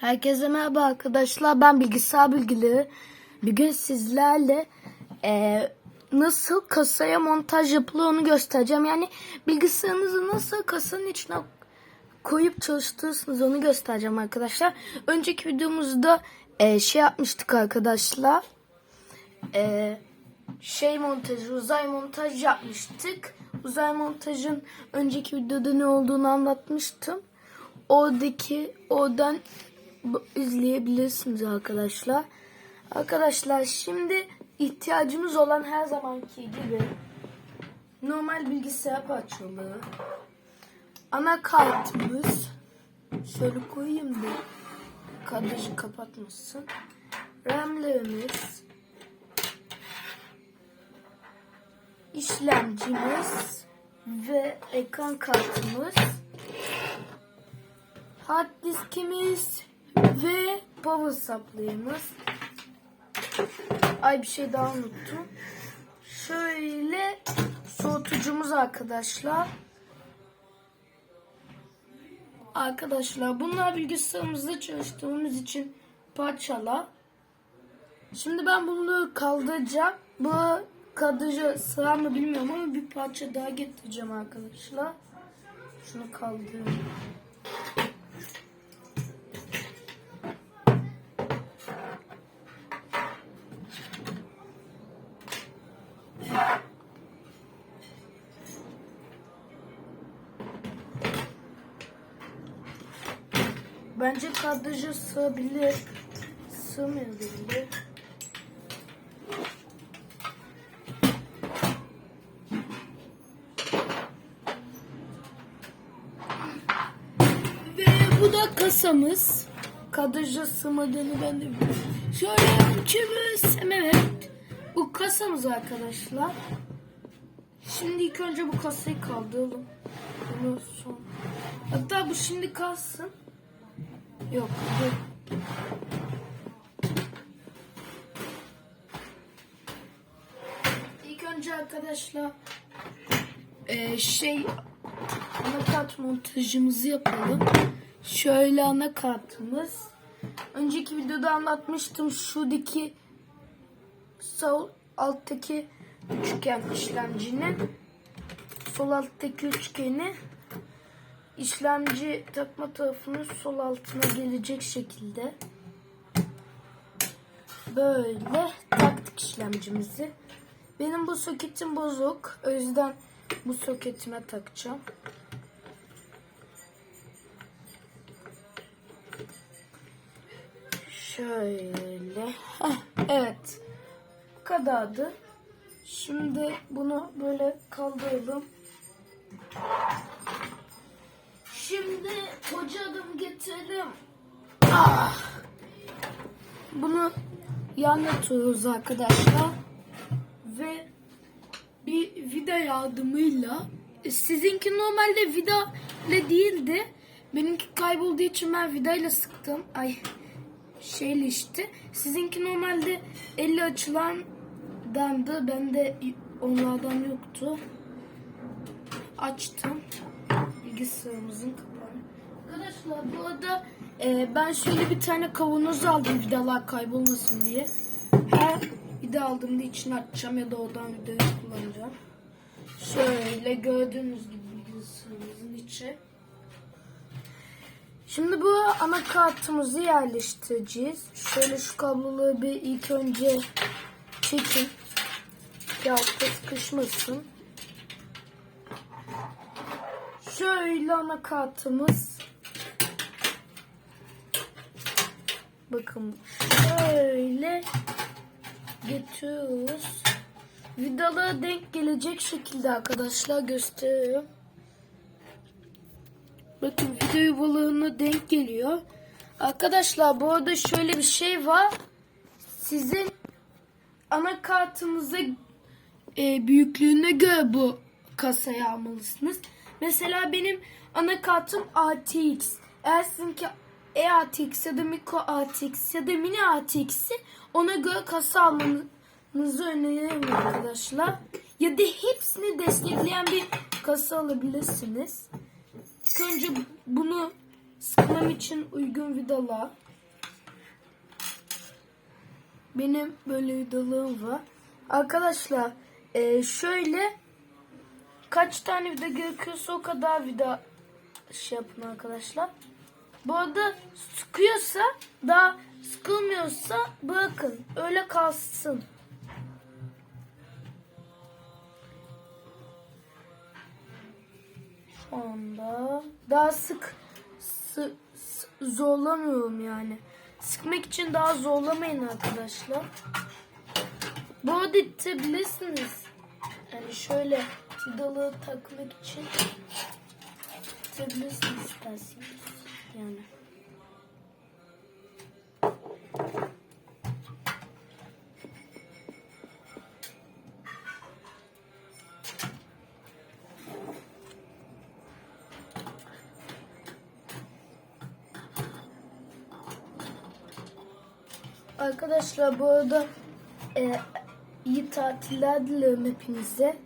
Herkese merhaba arkadaşlar. Ben bilgisayar bilgileri. Bugün sizlerle eee, nasıl kasaya montaj yapılıyor onu göstereceğim. Yani bilgisayarınızı nasıl kasanın içine koyup çalıştırırsınız onu göstereceğim arkadaşlar. Önceki videomuzda eee, şey yapmıştık arkadaşlar. Eee, şey montajı, uzay montaj yapmıştık. Uzay montajın önceki videoda ne olduğunu anlatmıştım. Oradaki oradan izleyebilirsiniz arkadaşlar. Arkadaşlar şimdi ihtiyacımız olan her zamanki gibi normal bilgisayar parçaları, anakartımız, şöyle koyayım da kadrajı kapatmasın. RAM'lerimiz, işlemcimiz ve ekran kartımız, hard diskimiz ve power supply'ımız. Ay bir şey daha unuttum. Şöyle soğutucumuz arkadaşlar. Arkadaşlar bunlar bilgisayarımızda çalıştığımız için parçalar. Şimdi ben bunu kaldıracağım. Bu kadrajı sığar mı bilmiyorum ama bir parça daha getireceğim arkadaşlar. Şunu kaldırıyorum. Bence kadraja sığabilir. Sığmayabilir. Ve bu da kasamız. Kadraja sığmadığını ben de biliyorum. Şöyle ölçümüz. Evet. Bu kasamız arkadaşlar. Şimdi ilk önce bu kasayı kaldıralım. Bunu son. Hatta bu şimdi kalsın. Yok. dur. İlk önce arkadaşlar eee, şey anakart montajımızı yapalım. Şöyle anakartımız. Önceki videoda anlatmıştım. Şuradaki sol alttaki üçgen işlemcinin sol alttaki üçgeni işlemci takma tarafının sol altına gelecek şekilde böyle taktık işlemcimizi. Benim bu soketim bozuk. O yüzden bu soketime takacağım. Şöyle. Heh, evet. Bu kadardı. Şimdi bunu böyle kaldıralım. Şimdi koca adamı getirelim. Ah! Bunu yan yatıyoruz arkadaşlar. Ve bir vida yardımıyla e, sizinki normalde vida ile değildi. Benimki kaybolduğu için ben vidayla sıktım. Ay şeyle işte. Sizinki normalde elle açılan dandı. Bende onlardan yoktu. Açtım bilgisayarımızın kapağını. Arkadaşlar bu arada e, ben şöyle bir tane kavanoz aldım vidalar kaybolmasın diye. Her vida aldığımda içine açacağım ya da oradan vidayı kullanacağım. Şöyle gördüğünüz gibi bilgisayarımızın içi. Şimdi bu anakartımızı yerleştireceğiz. Şöyle şu kabloları bir ilk önce çekin. Ki altta sıkışmasın. Şöyle anakartımız. Bakın şöyle getiriyoruz. Vidalara denk gelecek şekilde arkadaşlar gösteriyorum. Bakın vida yuvalarına denk geliyor. Arkadaşlar bu arada şöyle bir şey var. Sizin anakartınıza e, büyüklüğüne göre bu kasayı almalısınız. Mesela benim anakartım ATX. Eğer sizinki e-ATX ya da mikro ATX ya da mini ATX'i ona göre kasa almanızı öneririm arkadaşlar. Ya da hepsini destekleyen bir kasa alabilirsiniz. İlk önce bunu sıkmam için uygun vidala. Benim böyle vidalığım var. Arkadaşlar e, şöyle kaç tane vida gerekiyorsa o kadar vida şey yapın arkadaşlar. Bu arada sıkıyorsa daha sıkılmıyorsa bırakın. Öyle kalsın. Şu anda daha sık sı- zorlamıyorum yani. Sıkmak için daha zorlamayın arkadaşlar. Bu arada itebilirsiniz. Yani şöyle vidalığı takmak için itebilirsiniz isterseniz. Yani. Arkadaşlar bu arada e, iyi tatiller diliyorum hepinize.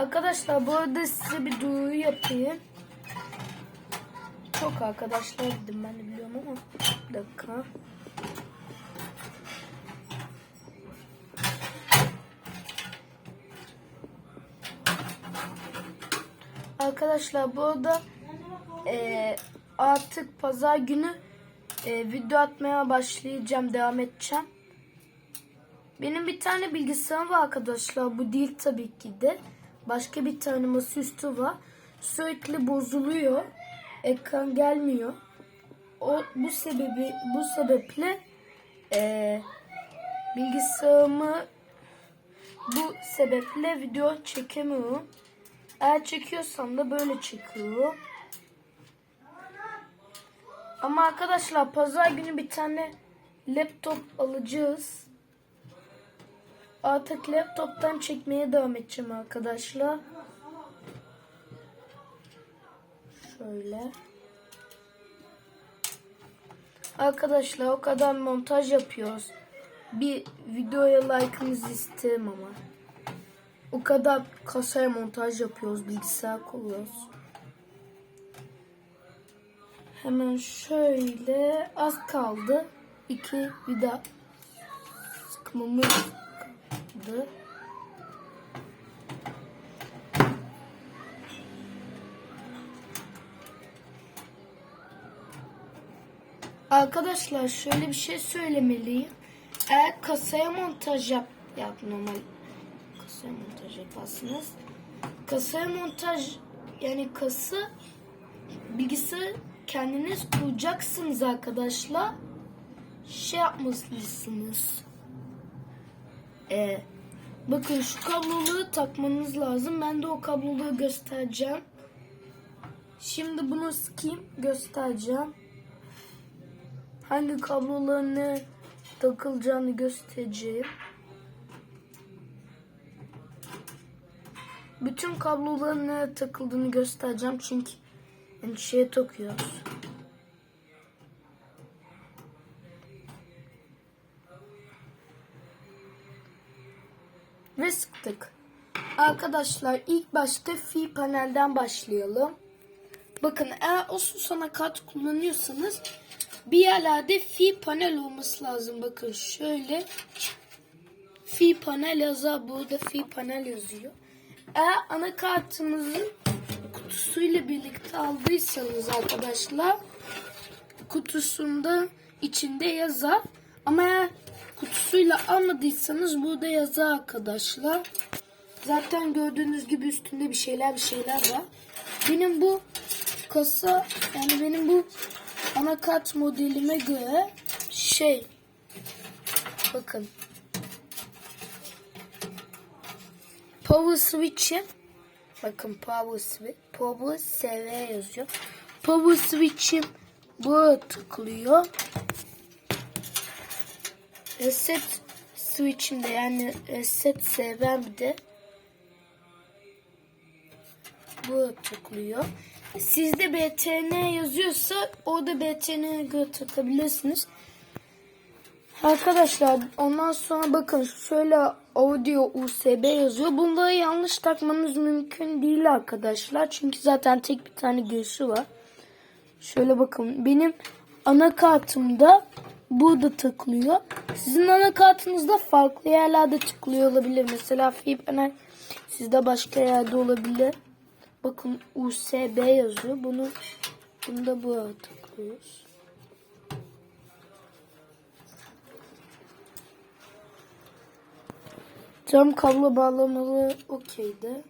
Arkadaşlar bu arada size bir duyuru yapayım. Çok arkadaşlar dedim ben de biliyorum ama bir dakika. Arkadaşlar bu arada e, artık pazar günü e, video atmaya başlayacağım, devam edeceğim. Benim bir tane bilgisayarım var arkadaşlar. Bu değil tabii ki de. Başka bir tane masaüstü var. Sürekli bozuluyor. Ekran gelmiyor. O bu sebebi bu sebeple e, bilgisayarımı bu sebeple video çekemiyorum. Eğer çekiyorsam da böyle çekiyorum. Ama arkadaşlar pazar günü bir tane laptop alacağız. Artık laptoptan çekmeye devam edeceğim arkadaşlar. Şöyle. Arkadaşlar o kadar montaj yapıyoruz. Bir videoya like'ınızı isterim ama. O kadar kasaya montaj yapıyoruz. Bilgisayar kuruyoruz. Hemen şöyle az kaldı. İki vida sıkmamız kaldı. Arkadaşlar şöyle bir şey söylemeliyim. Eğer kasaya montaj yap, yap normal kasaya montaj yaparsınız. Kasaya montaj yani kası bilgisayar kendiniz kuracaksınız arkadaşlar. Şey yapmalısınız. Ee, bakın şu kabloluğu takmanız lazım. Ben de o kabloluğu göstereceğim. Şimdi bunu sıkayım göstereceğim. Hangi kabloların ne takılacağını göstereceğim. Bütün kabloların ne takıldığını göstereceğim çünkü yani şeye takıyoruz. Ve sıktık. Arkadaşlar ilk başta fi panelden başlayalım. Bakın eğer o susana kart kullanıyorsanız bir yerlerde fi panel olması lazım. Bakın şöyle fi panel yazar. Burada fi panel yazıyor. Eğer anakartımızın kutusuyla birlikte aldıysanız arkadaşlar kutusunda içinde yazar. Ama eğer kutusuyla almadıysanız burada yazar arkadaşlar. Zaten gördüğünüz gibi üstünde bir şeyler bir şeyler var. Benim bu kasa yani benim bu anakart modelime göre şey bakın power switch'im bakın power switch power SV yazıyor. Power switch'im bu tıklıyor. Reset switch'im de yani reset SV'm de bu tıklıyor. Sizde BTN yazıyorsa orada BTN'ye göre takabilirsiniz. Arkadaşlar ondan sonra bakın şöyle audio USB yazıyor. Bunları yanlış takmanız mümkün değil arkadaşlar. Çünkü zaten tek bir tane girişi var. Şöyle bakın benim anakartımda burada takılıyor. Sizin anakartınızda farklı yerlerde tıklıyor olabilir. Mesela FİPNL sizde başka yerde olabilir. Bakın USB yazıyor. Bunu bunu da buraya tıklıyoruz. Cam kablo bağlamalı okeydi.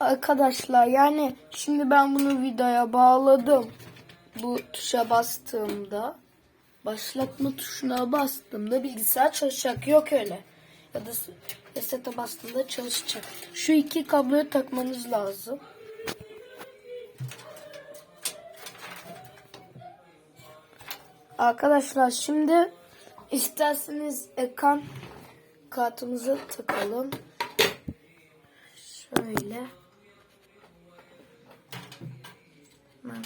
Arkadaşlar yani şimdi ben bunu videoya bağladım. Bu tuşa bastığımda başlatma tuşuna bastığımda bilgisayar çalışacak. Yok öyle. Ya da resete bastığımda çalışacak. Şu iki kabloyu takmanız lazım. Arkadaşlar şimdi isterseniz ekran kartımızı takalım. Şöyle. Ben-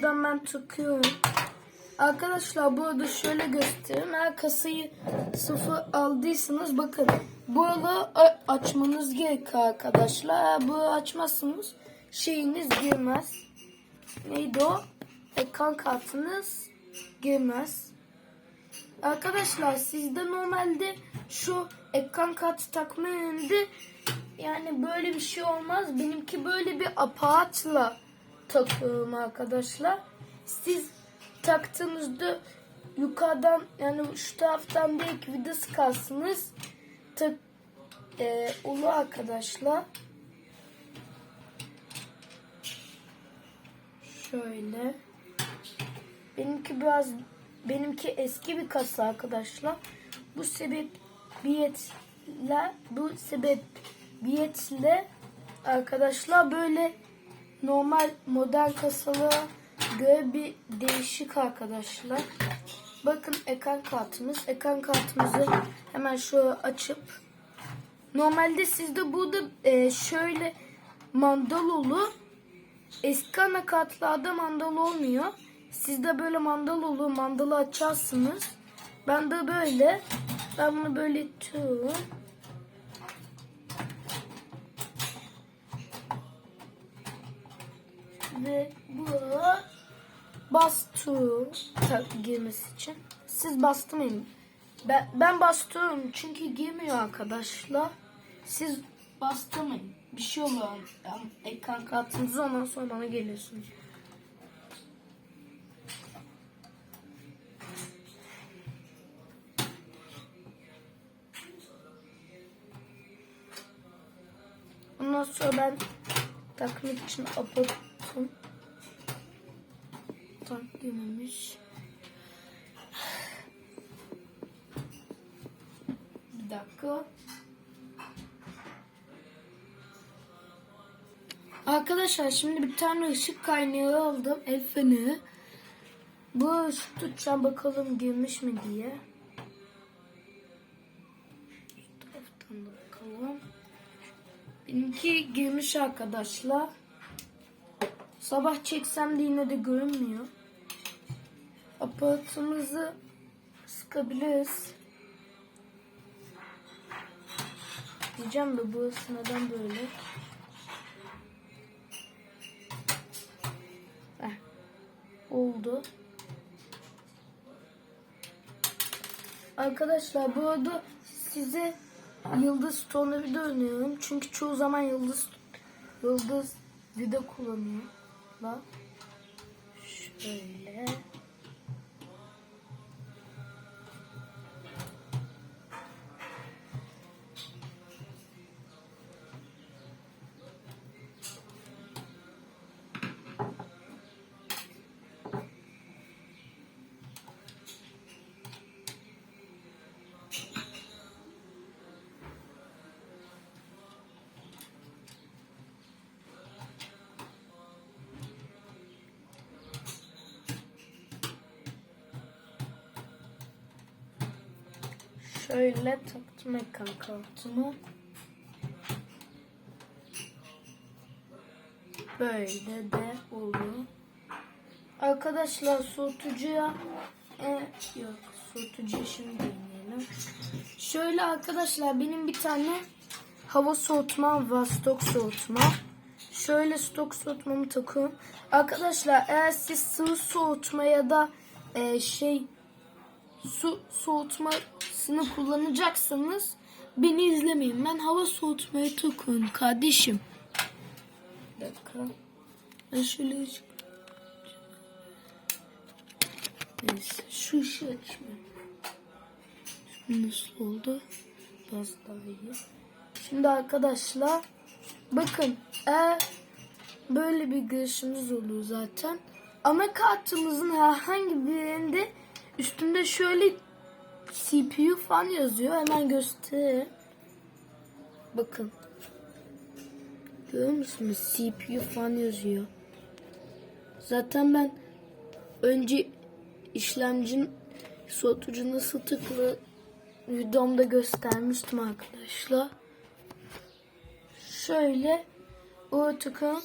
Buradan ben takıyorum. Arkadaşlar bu arada şöyle göstereyim. Eğer kasayı sıfır aldıysanız bakın. Bu a- açmanız gerekiyor arkadaşlar. Eğer bu açmazsanız şeyiniz girmez. Neydi o? Ekran kartınız girmez. Arkadaşlar sizde normalde şu ekran kartı takma yerinde yani böyle bir şey olmaz. Benimki böyle bir aparatla takıyorum arkadaşlar. Siz taktığınızda yukarıdan yani şu taraftan değil ki vida sıkarsınız. Tak, e, ulu arkadaşlar. Şöyle. Benimki biraz benimki eski bir kasa arkadaşlar. Bu sebebiyetle bu sebebiyetle arkadaşlar böyle normal modern kasalara göre bir değişik arkadaşlar. Bakın ekran kartımız. Ekran kartımızı hemen şöyle açıp normalde sizde burada e, şöyle mandalolu Eski anakartlarda mandal olmuyor. Sizde böyle mandal olur. Mandalı açarsınız. Ben de böyle. Ben bunu böyle itiyorum. Ve bu tak girmesi için. Siz bastırmayın. Ben, ben bastırıyorum çünkü girmiyor arkadaşlar. Siz bastırmayın. Bir şey oluyor. Ekran kartınızı ondan sonra bana geliyorsunuz. Ondan sonra ben takmak için apattım. Tak girmemiş. Bir dakika. Arkadaşlar şimdi bir tane ışık kaynağı aldım. El. Bu ışık tutacağım bakalım girmiş mi diye. Şu taraftan da bakalım. Benimki girmiş arkadaşlar. Sabah çeksem de yine de görünmüyor. Aparatımızı sıkabiliriz. Diyeceğim de burası neden böyle? Heh. Oldu. Arkadaşlar bu arada size yıldız tornavida öneriyorum. Çünkü çoğu zaman yıldız yıldız vida kullanıyorlar. Şöyle. Şöyle taktım ekran kartını. Böyle de oluyor. Arkadaşlar soğutucuya e, yok soğutucuya şimdi deneyelim. Şöyle arkadaşlar benim bir tane hava soğutmam var stok soğutma. şöyle stok soğutmamı takıyorum. Arkadaşlar eğer siz sıvı soğutma ya da e, şey su soğutmasını kullanacaksanız beni izlemeyin. Ben hava soğutmayı takıyorum kardeşim. Bir dakika. Ben şöyle Neyse şu açmayayım. Şimdi nasıl oldu? Biraz daha iyi. Şimdi arkadaşlar bakın eğer böyle bir girişimiz oluyor zaten. Ama kartımızın herhangi bir yerinde üstünde şöyle CPU falan yazıyor. Hemen göstereyim. Bakın. Görüyor musunuz? CPU falan yazıyor. Zaten ben önce işlemcinin soğutucu nasıl tıklı videomda göstermiştim arkadaşlar. Şöyle o tıkın.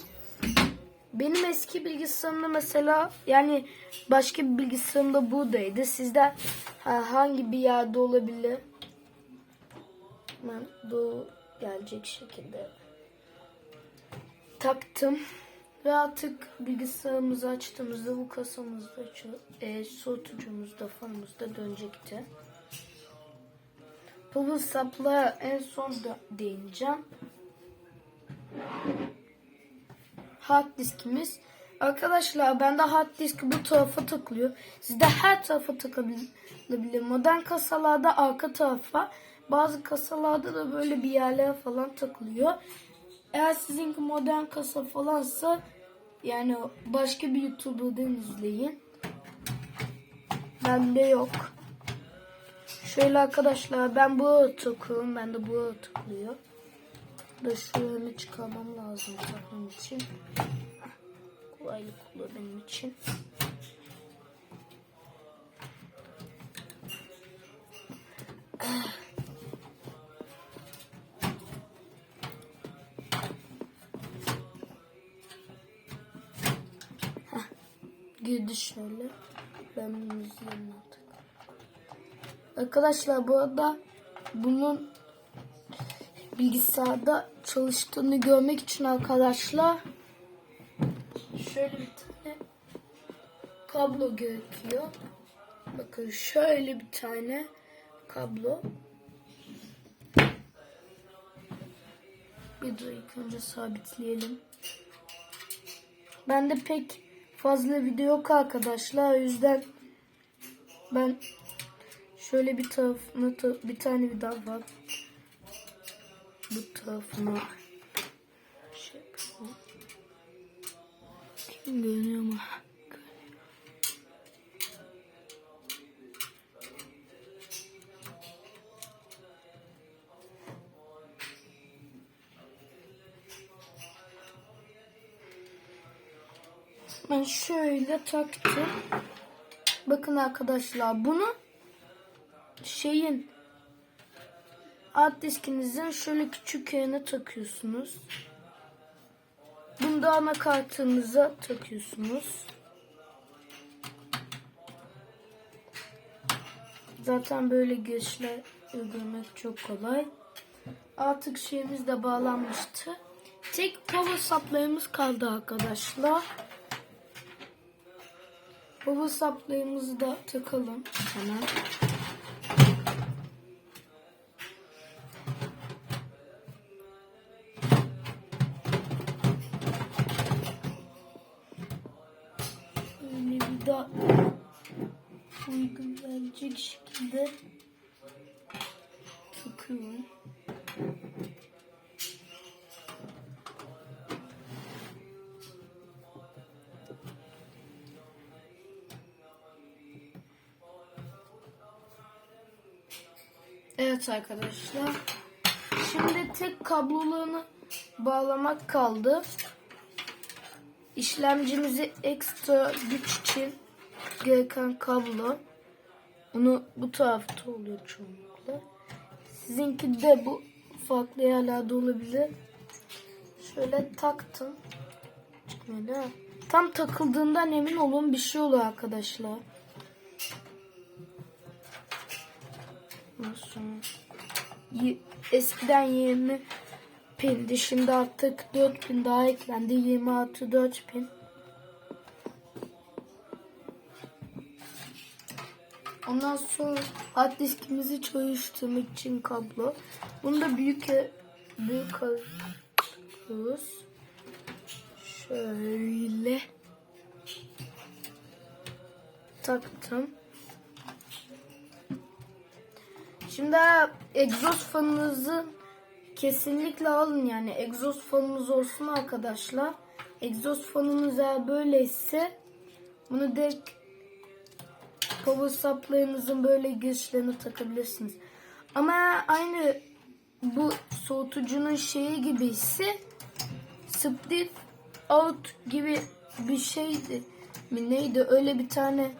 Benim eski bilgisayarımda mesela yani başka bir bilgisayarımda buradaydı. Sizde herhangi bir yerde olabilir. Ben bu gelecek şekilde taktım. Ve artık bilgisayarımızı açtığımızda bu kasamızda, e, soğutucumuzda, fanımızda dönecekti. Power supply'a en son da değineceğim. Hard diskimiz. Arkadaşlar bende hard disk bu tarafa takılıyor. Sizde her tarafa takılabilir. Modern kasalarda arka tarafa, bazı kasalarda da böyle bir yerlere falan takılıyor. Eğer sizinki modern kasa falansa yani başka bir YouTuber'dan izleyin. Bende yok. Şöyle arkadaşlar ben bu takıyorum. Ben de bu takılıyor. Da şöyle çıkarmam lazım takmam için. Kolaylık olur benim için. girdi şöyle. Ben bunu izleyeyim artık. Arkadaşlar bu arada bunun bilgisayarda çalıştığını görmek için arkadaşlar şöyle bir tane kablo gerekiyor. Bakın şöyle bir tane kablo. Bir ilk önce sabitleyelim. Ben de pek fazla video yok arkadaşlar. O yüzden ben şöyle bir tarafına bir tane daha var. Bu tarafına şey yapalım. Görünüyor mu? Ben şöyle taktım. Bakın arkadaşlar bunu şeyin hard diskinizin şöyle küçük yerine takıyorsunuz. Bunu da anakartınıza takıyorsunuz. Zaten böyle girişler uygulamak çok kolay. Artık şeyimiz de bağlanmıştı. Tek power supply'ımız kaldı arkadaşlar. Baba saplayımızı da takalım hemen. Evet arkadaşlar. Şimdi tek kablolarını bağlamak kaldı. İşlemcimizi ekstra güç için gereken kablo. Bunu bu tarafta oluyor çoğunlukla. Sizinki de bu farklı yerlerde olabilir. Şöyle taktım. Çıkmadı. Tam takıldığından emin olun bir şey oluyor arkadaşlar. Nasıl? Eskiden 20 pindi. Şimdi artık 4000 daha eklendi. 20 artı 4000. Ondan sonra hard diskimizi çalıştırmak için kablo. Bunu da büyük büyük alıyoruz. Şöyle taktım. Şimdi egzoz fanınızı kesinlikle alın yani egzoz fanınız olsun arkadaşlar. Egzoz fanınız eğer böyleyse bunu direkt power supply'ınızın böyle girişlerine takabilirsiniz. Ama aynı bu soğutucunun şeyi gibi ise split out gibi bir şeydi mi neydi öyle bir tane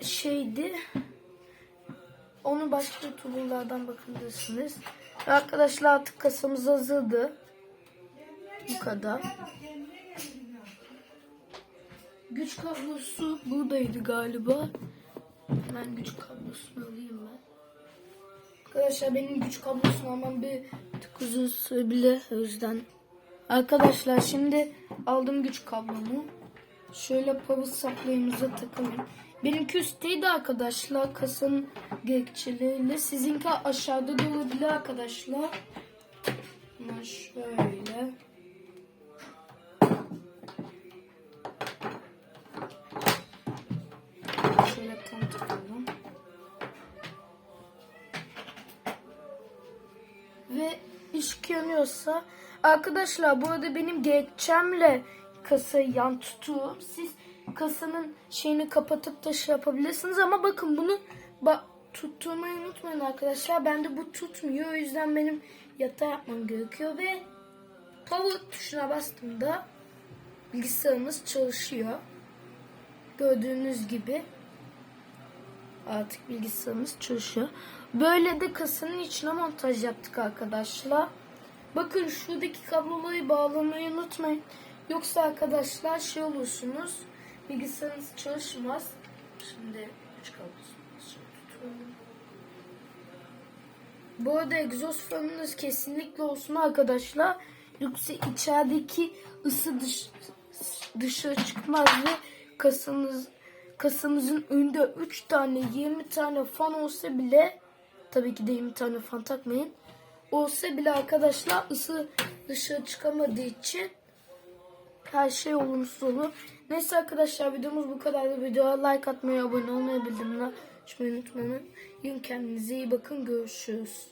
şeydi. Onu başka tool'lardan bakabilirsiniz. Arkadaşlar artık kasamız hazırdı. Bu kadar. Güç kablosu buradaydı galiba. Ben güç kablosunu alayım ben. Arkadaşlar benim güç kablosunu almam bir tık uzun sürebilir o yüzden. Arkadaşlar şimdi aldım güç kablomu. Şöyle power supply'ımıza takayım. Benimki üstteydi arkadaşlar kasanın gerekçeleriyle. Sizinki aşağıda da olabilir arkadaşlar. Ama şöyle. Şöyle tam takalım. Ve ışık yanıyorsa arkadaşlar bu arada benim gerekçemle kasayı yan tutuyorum. Siz kasanın şeyini kapatıp da şey yapabilirsiniz ama bakın bunu ba tutturmayı unutmayın arkadaşlar. Bende bu tutmuyor. O yüzden benim yatağı yapmam gerekiyor ve power tuşuna bastığımda bilgisayarımız çalışıyor. Gördüğünüz gibi artık bilgisayarımız çalışıyor. Böyle de kasanın içine montaj yaptık arkadaşlar. Bakın şuradaki kabloları bağlamayı unutmayın. Yoksa arkadaşlar şey olursunuz. Bilgisayarınız çalışmaz. Şimdi üç. Bu arada egzoz fanınız kesinlikle olsun arkadaşlar. Yoksa içerideki ısı dış, dışarı çıkmaz ve kasanız kasanızın önünde 3 tane 20 tane fan olsa bile tabii ki de 20 tane fan takmayın. Olsa bile arkadaşlar ısı dışarı çıkamadığı için her şey olumsuz olur. Neyse arkadaşlar videomuz bu kadardı. Videoya like atmayı, abone olmayı, bildirimleri açmayı unutmayın. Kendinize iyi bakın. Görüşürüz.